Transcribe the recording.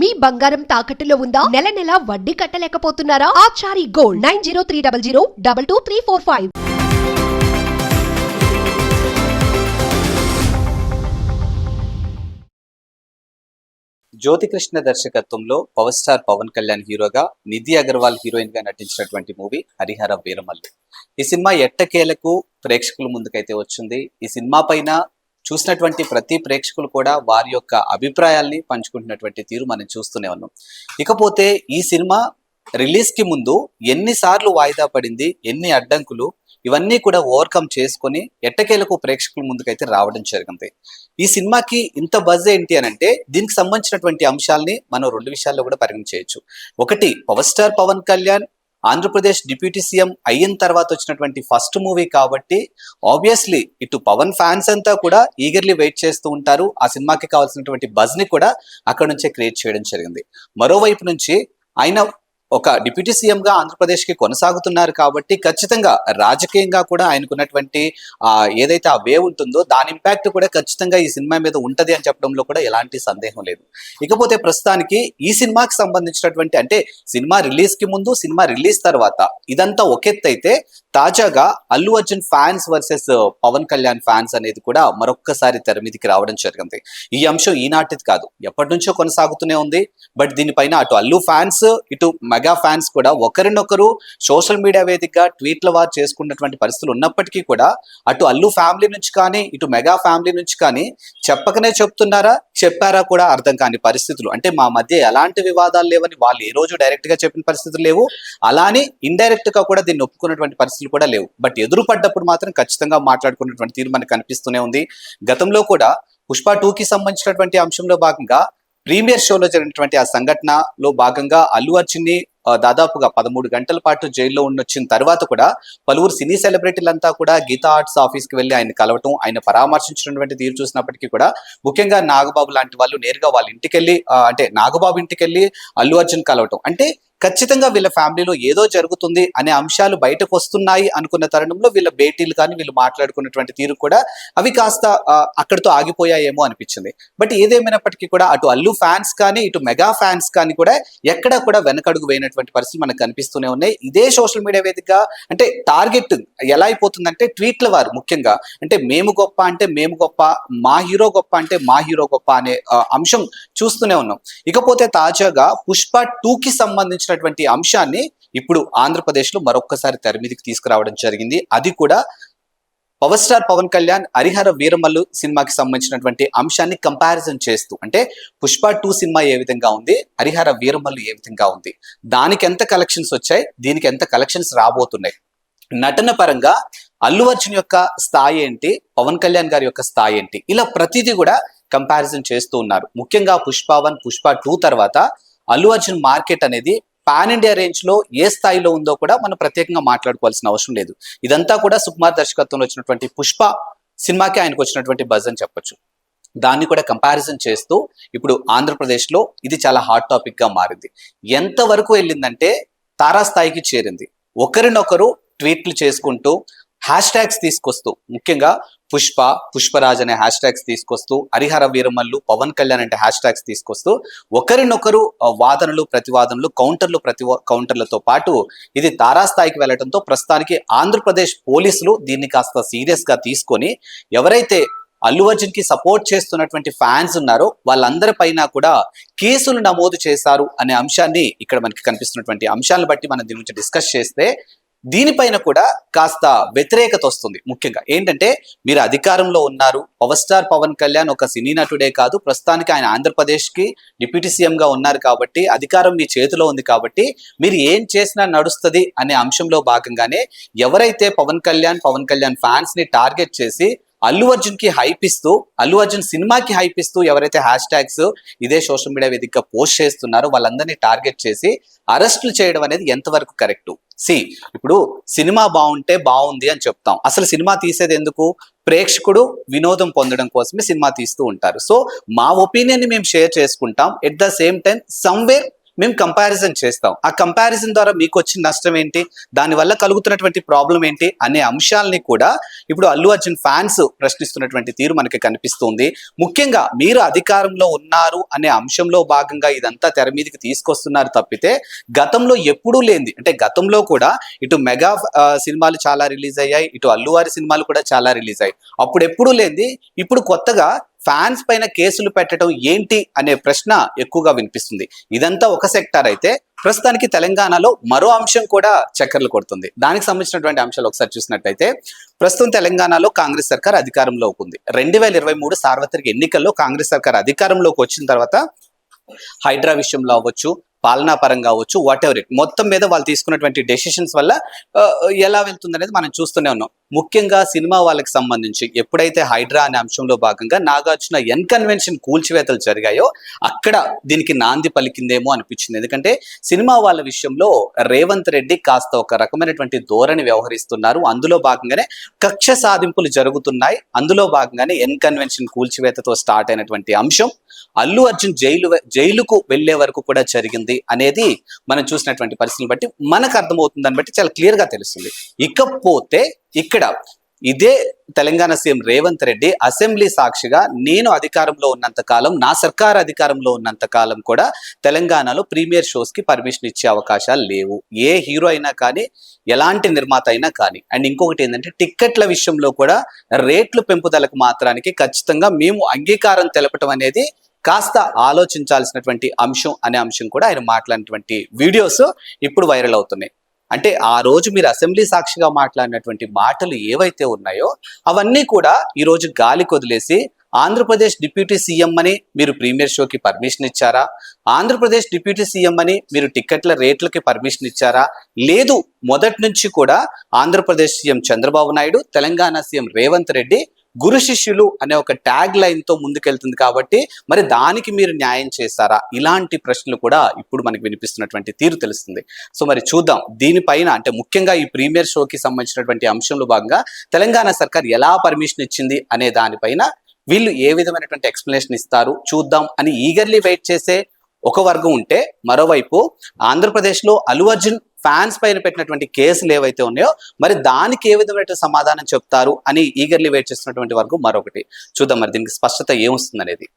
మీ బంగారం తాకట్టులో ఉందా? నెల నెల వడ్డీ కట్టలేకపోతున్నారా? Achari gold nine zero three double zero double two three four five. Jyothi Krishna దర్శకత్వంలో పవర్ స్టార్ పవన్ కళ్యాణ్ హీరోగా నిధి అగర్వాల్ హీరోయిన్గా నటించినటువంటి మూవీ హరిహర వీరమల్లు. ఈ సినిమా ఎట్టకేలకు ప్రేక్షకుల ముందుకైతే వచ్చింది. ఈ సినిమా పైన చూసినటువంటి ప్రతి ప్రేక్షకులు కూడా వారి యొక్క అభిప్రాయాల్ని పంచుకుంటున్నటువంటి తీరు మనం చూస్తూనే ఉన్నాం. ఇకపోతే ఈ సినిమా రిలీజ్కి ముందు ఎన్నిసార్లు వాయిదా పడింది ఎన్ని అడ్డంకులు ఇవన్నీ కూడా ఓవర్కమ్ చేసుకొని ఎట్టకేలకు ప్రేక్షకుల ముందుకైతే రావడం జరిగింది. ఈ సినిమాకి ఇంత బజ్ ఏంటి అని అంటే దీనికి సంబంధించినటువంటి అంశాలని మనం రెండు విషయాల్లో కూడా పరిగణించవచ్చు. ఒకటి power star Pawan Kalyan Andhra Pradesh deputy CM అయిన తర్వాత వచ్చినటువంటి ఫస్ట్ మూవీ కాబట్టి ఆబ్వియస్లీ ఇటు పవన్ ఫ్యాన్స్ అంతా కూడా ఈగర్లీ వెయిట్ చేస్తూ ఉంటారు. ఆ సినిమాకి కావాల్సినటువంటి బజ్ని కూడా అక్కడ నుంచే క్రియేట్ చేయడం జరిగింది. మరోవైపు నుంచి ఆయన ఒక డిప్యూటీ సీఎంగా గా ఆంధ్రప్రదేశ్కి కొనసాగుతున్నారు కాబట్టి ఖచ్చితంగా రాజకీయంగా కూడా ఆయనకున్నటువంటి ఏదైతే ఆ వే ఉంటుందో దాని ఇంపాక్ట్ కూడా ఖచ్చితంగా ఈ సినిమా మీద ఉంటది అని చెప్పడంలో కూడా ఎలాంటి సందేహం లేదు. ఇకపోతే ప్రస్తుతానికి ఈ సినిమాకి సంబంధించినటువంటి అంటే సినిమా రిలీజ్కి ముందు సినిమా రిలీజ్ తర్వాత ఇదంతా ఒకెత్తైతే తాజాగా Allu Arjun fans versus Pawan Kalyan fans అనేది కూడా మరొక్కసారి తెర మీదకి రావడం జరిగింది. ఈ అంశం ఈనాటిది కాదు. ఎప్పటి నుంచో కొనసాగుతూనే ఉంది. బట్ దీనిపైన అటు అల్లు ఫ్యాన్స్ ఇటు మెగా ఫ్యాన్స్ కూడా ఒకరినొకరు సోషల్ మీడియా వేదికగా ట్వీట్ల వారు చేసుకున్నటువంటి పరిస్థితులు ఉన్నప్పటికీ కూడా అటు అల్లు ఫ్యామిలీ నుంచి కానీ ఇటు మెగా ఫ్యామిలీ నుంచి కానీ చెప్పకనే చెప్తున్నారా చెప్పారా కూడా అర్థం కాని పరిస్థితులు. అంటే మా మధ్య ఎలాంటి వివాదాలు లేవని వాళ్ళు ఏ రోజు డైరెక్ట్గా చెప్పిన పరిస్థితులు లేవు. అలానే ఇండైరెక్ట్గా కూడా దీన్ని ఒప్పుకున్నటువంటి పరిస్థితులు కూడా లేవు. బట్ ఎదురు పడ్డప్పుడు మాత్రం ఖచ్చితంగా మాట్లాడుకున్నటువంటి తీరు మనకు కనిపిస్తూనే ఉంది. గతంలో కూడా పుష్ప టూ కి సంబంధించినటువంటి అంశంలో భాగంగా ప్రీమియర్ షోలో జరిగినటువంటి ఆ సంఘటనలో భాగంగా అల్లు అర్జున్ని దాదాపుగా పదమూడు గంటల పాటు జైల్లో ఉండొచ్చిన తర్వాత కూడా పలువురు సినీ సెలబ్రిటీలంతా కూడా గీతా ఆర్ట్స్ ఆఫీస్కి వెళ్ళి ఆయన కలవటం ఆయన పరామర్శించినటువంటి తీరు చూసినప్పటికీ కూడా ముఖ్యంగా నాగబాబు లాంటి వాళ్ళు నేరుగా వాళ్ళ ఇంటికి వెళ్ళి అంటే నాగబాబు ఇంటికి వెళ్ళి అల్లు అర్జున్ కలవటం. అంటే ఖచ్చితంగా వీళ్ళ ఫ్యామిలీలో ఏదో జరుగుతుంది అనే అంశాలు బయటకు వస్తున్నాయి అనుకున్న తరుణంలో వీళ్ళ భేటీలు కానీ వీళ్ళు మాట్లాడుకున్నటువంటి తీరు కూడా అవి కాస్త అక్కడితో ఆగిపోయాయేమో అనిపించింది. బట్ ఏదేమైనప్పటికీ కూడా అటు అల్లు ఫ్యాన్స్ కానీ ఇటు మెగా ఫ్యాన్స్ కానీ కూడా ఎక్కడ కూడా వెనకడుగు వేయనటువంటి పరిస్థితులు మనకు కనిపిస్తూనే ఉన్నాయి. ఇదే సోషల్ మీడియా వేదిక అంటే టార్గెట్ ఎలా అయిపోతుందంటే ట్వీట్ల వారు ముఖ్యంగా. అంటే మేము గొప్ప అంటే మేము గొప్ప మా హీరో గొప్ప అంటే మా హీరో గొప్ప అనే అంశం చూస్తూనే ఉన్నాం. ఇకపోతే తాజాగా పుష్ప టూ కి సంబంధించినటువంటి అంశాన్ని ఇప్పుడు ఆంధ్రప్రదేశ్లో మరొక్కసారి తెర మీదకి తీసుకురావడం జరిగింది. అది కూడా పవర్ స్టార్ పవన్ కళ్యాణ్ హరిహర వీరమల్లు సినిమాకి సంబంధించినటువంటి అంశాన్ని కంపారిజన్ చేస్తూ అంటే పుష్ప టూ సినిమా ఏ విధంగా ఉంది హరిహర వీరమల్లు ఏ విధంగా ఉంది దానికి ఎంత కలెక్షన్స్ వచ్చాయి దీనికి ఎంత కలెక్షన్స్ రాబోతున్నాయి. నటన పరంగా అల్లు అర్జున్ యొక్క స్థాయి ఏంటి పవన్ కళ్యాణ్ గారి యొక్క స్థాయి ఏంటి ఇలా ప్రతిదీ కూడా కంపారిజన్ చేస్తూ ఉన్నారు. ముఖ్యంగా పుష్ప వన్ పుష్ప టూ తర్వాత అల్లు అర్జున్ మార్కెట్ అనేది పాన్ ఇండియా రేంజ్లో ఏ స్థాయిలో ఉందో కూడా మనం ప్రత్యేకంగా మాట్లాడుకోవాల్సిన అవసరం లేదు. ఇదంతా కూడా సుకుమార్ దర్శకత్వంలో వచ్చినటువంటి పుష్ప సినిమాకి ఆయనకు వచ్చినటువంటి బజ్ అని చెప్పొచ్చు. దాన్ని కూడా కంపారిజన్ చేస్తూ ఇప్పుడు ఆంధ్రప్రదేశ్లో ఇది చాలా హాట్ టాపిక్గా మారింది. ఎంతవరకు వెళ్ళిందంటే తారాస్థాయికి చేరింది. ఒకరినొకరు ట్వీట్లు చేసుకుంటూ హ్యాష్ ట్యాగ్స్ తీసుకొస్తూ ముఖ్యంగా పుష్ప పుష్పరాజ్ అనే హ్యాష్ ట్యాగ్స్ తీసుకొస్తూ హరిహర వీరమల్లు పవన్ కళ్యాణ్ అంటే హ్యాష్ ట్యాగ్స్ తీసుకొస్తూ ఒకరినొకరు వాదనలు ప్రతివాదనలు కౌంటర్లు ప్రతి కౌంటర్లతో పాటు ఇది తారాస్థాయికి వెళ్ళడంతో ప్రస్తుతానికి ఆంధ్రప్రదేశ్ పోలీసులు దీన్ని కాస్త సీరియస్గా తీసుకొని ఎవరైతే అల్లు అర్జున్కి సపోర్ట్ చేస్తున్నటువంటి ఫ్యాన్స్ ఉన్నారో వాళ్ళందరి పైన కూడా కేసులు నమోదు చేశారు అనే అంశాన్ని ఇక్కడ మనకి కనిపిస్తున్నటువంటి అంశాలను బట్టి మనం దీని గురించి డిస్కస్ చేస్తే దీనిపైన కూడా కాస్త వ్యతిరేకత వస్తుంది ముఖ్యంగా. ఏంటంటే మీరు అధికారంలో ఉన్నారు. పవర్ స్టార్ పవన్ కళ్యాణ్ ఒక సినీ నటుడే కాదు. ప్రస్తుతానికి ఆయన ఆంధ్రప్రదేశ్కి డిప్యూటీ సీఎంగా ఉన్నారు కాబట్టి అధికారం మీ చేతిలో ఉంది కాబట్టి మీరు ఏం చేసినా నడుస్తుంది అనే అంశంలో భాగంగానే ఎవరైతే పవన్ కళ్యాణ్ పవన్ కళ్యాణ్ ఫ్యాన్స్ని టార్గెట్ చేసి అల్లు అర్జున్కి హైప్ ఇస్తూ అల్లు అర్జున్ సినిమాకి హైప్ ఇస్తూ ఎవరైతే హ్యాష్ ట్యాగ్స్ ఇదే సోషల్ మీడియా వేదికగా పోస్ట్ చేస్తున్నారో వాళ్ళందరినీ టార్గెట్ చేసి అరెస్టులు చేయడం అనేది ఎంతవరకు కరెక్ట్ సి ఇప్పుడు సినిమా బాగుంటే బాగుంది అని చెప్తాం. అసలు సినిమా తీసేది ఎందుకు? ప్రేక్షకుడు వినోదం పొందడం కోసమే సినిమా తీస్తూ ఉంటారు. సో మా ఒపీనియన్ని మేము షేర్ చేసుకుంటాం. At the same time somewhere మేము కంపారిజన్ చేస్తాం. ఆ కంపారిజన్ ద్వారా మీకు వచ్చిన నష్టం ఏంటి? దానివల్ల కలుగుతున్నటువంటి ప్రాబ్లం ఏంటి? అనే అంశాలని కూడా ఇప్పుడు అల్లు అర్జున్ ఫ్యాన్స్ ప్రశ్నిస్తున్నటువంటి తీరు మనకి కనిపిస్తుంది. ముఖ్యంగా మీరు అధికారంలో ఉన్నారు అనే అంశంలో భాగంగా ఇదంతా తెర మీదకి తీసుకొస్తున్నారు తప్పితే గతంలో ఎప్పుడూ లేనిది. అంటే గతంలో కూడా ఇటు మెగా సినిమాలు చాలా రిలీజ్ అయ్యాయి ఇటు అల్లువారి సినిమాలు కూడా చాలా రిలీజ్ అయ్యాయి. అప్పుడు ఎప్పుడూ లేనిది. ఇప్పుడు కొత్తగా ఫ్యాన్స్ పైన కేసులు పెట్టడం ఏంటి అనే ప్రశ్న ఎక్కువగా వినిపిస్తుంది. ఇదంతా ఒక సెక్టార్ అయితే ప్రస్తుతానికి తెలంగాణలో మరో అంశం కూడా చక్కర్లు కొడుతుంది. దానికి సంబంధించినటువంటి అంశాలు ఒకసారి చూసినట్టయితే ప్రస్తుతం తెలంగాణలో కాంగ్రెస్ సర్కార్ అధికారంలోకి ఉంది. రెండు వేల ఇరవై మూడు సార్వత్రిక ఎన్నికల్లో కాంగ్రెస్ సర్కార్ అధికారంలోకి వచ్చిన తర్వాత హైడ్రా విషయంలో అవ్వచ్చు పాలనా పరంగా అవ్వచ్చు వాట్ ఎవర్ ఇట్ మొత్తం మీద వాళ్ళు తీసుకున్నటువంటి డెసిషన్స్ వల్ల ఎలా వెళ్తుంది అనేది మనం చూస్తూనే ఉన్నాం. ముఖ్యంగా సినిమా వాళ్ళకి సంబంధించి ఎప్పుడైతే హైడ్రా అనే అంశంలో భాగంగా నాగార్జున ఎన్ కన్వెన్షన్ కూల్చివేతలు జరిగాయో అక్కడ దీనికి నాంది పలికిందేమో అనిపించింది. ఎందుకంటే సినిమా వాళ్ళ విషయంలో రేవంత్ రెడ్డి కాస్త ఒక రకమైనటువంటి ధోరణి వ్యవహరిస్తున్నారు. అందులో భాగంగానే కక్ష సాధింపులు జరుగుతున్నాయి. అందులో భాగంగానే ఎన్ కన్వెన్షన్ కూల్చివేతతో స్టార్ట్ అయినటువంటి అంశం అల్లు అర్జున్ జైలు జైలుకు వెళ్ళే వరకు కూడా జరిగింది అనేది మనం చూసినటువంటి పరిస్థితులను బట్టి మనకు అర్థమవుతుందని బట్టి చాలా క్లియర్గా తెలుస్తుంది. ఇకపోతే ఇక్కడ ఇదే తెలంగాణ సీఎం రేవంత్ రెడ్డి అసెంబ్లీ సాక్షిగా నేను అధికారంలో ఉన్నంత కాలం నా సర్కార్ అధికారంలో ఉన్నంత కాలం కూడా తెలంగాణలో ప్రీమియర్ షోస్కి పర్మిషన్ ఇచ్చే అవకాశాలు లేవు. ఏ హీరో అయినా కానీ ఎలాంటి నిర్మాత అయినా కానీ. అండ్ ఇంకొకటి ఏంటంటే టిక్కెట్ల విషయంలో కూడా రేట్లు పెంపుదలకు మాత్రానికి ఖచ్చితంగా మేము అంగీకారం తెలపటం అనేది కాస్త ఆలోచించాల్సినటువంటి అంశం అనే అంశం కూడా ఆయన మాట్లాడినటువంటి వీడియోస్ ఇప్పుడు వైరల్ అవుతున్నాయి. అంటే ఆ రోజు మీరు అసెంబ్లీ సాక్షిగా మాట్లాడినటువంటి మాటలు ఏవైతే ఉన్నాయో అవన్నీ కూడా ఈరోజు గాలి కొదిలేసి ఆంధ్రప్రదేశ్ డిప్యూటీ సీఎం అని మీరు ప్రీమియర్ షోకి పర్మిషన్ ఇచ్చారా? ఆంధ్రప్రదేశ్ డిప్యూటీ సీఎం అని మీరు టిక్కెట్ల రేట్లకి పర్మిషన్ ఇచ్చారా? లేదు మొదటి నుంచి కూడా ఆంధ్రప్రదేశ్ సీఎం చంద్రబాబు నాయుడు తెలంగాణ సీఎం రేవంత్ రెడ్డి గురు శిష్యులు అనే ఒక ట్యాగ్ లైన్తో ముందుకెళ్తుంది కాబట్టి మరి దానికి మీరు న్యాయం చేస్తారా? ఇలాంటి ప్రశ్నలు కూడా ఇప్పుడు మనకి వినిపిస్తున్నటువంటి తీరు తెలుస్తుంది. సో మరి చూద్దాం. దీనిపైన అంటే ముఖ్యంగా ఈ ప్రీమియర్ షోకి సంబంధించినటువంటి అంశంలో భాగంగా తెలంగాణ సర్కార్ ఎలా పర్మిషన్ ఇచ్చింది అనే దానిపైన వీళ్ళు ఏ విధమైనటువంటి ఎక్స్ప్లెనేషన్ ఇస్తారు? చూద్దాం. అని ఈగర్లీ వెయిట్ చేసే ఒక వర్గం ఉంటే మరోవైపు ఆంధ్రప్రదేశ్లో అల్లు అర్జున్ ఫ్యాన్స్ పైన పెట్టినటువంటి కేసులు ఏవైతే ఉన్నాయో మరి దానికి ఏ విధమైన సమాధానం చెప్తారు అని ఈగర్లీ వెయిట్ చేస్తున్నటువంటి వరకు మరొకటి. చూద్దాం మరి దీనికి స్పష్టత ఏమొస్తుంది అనేది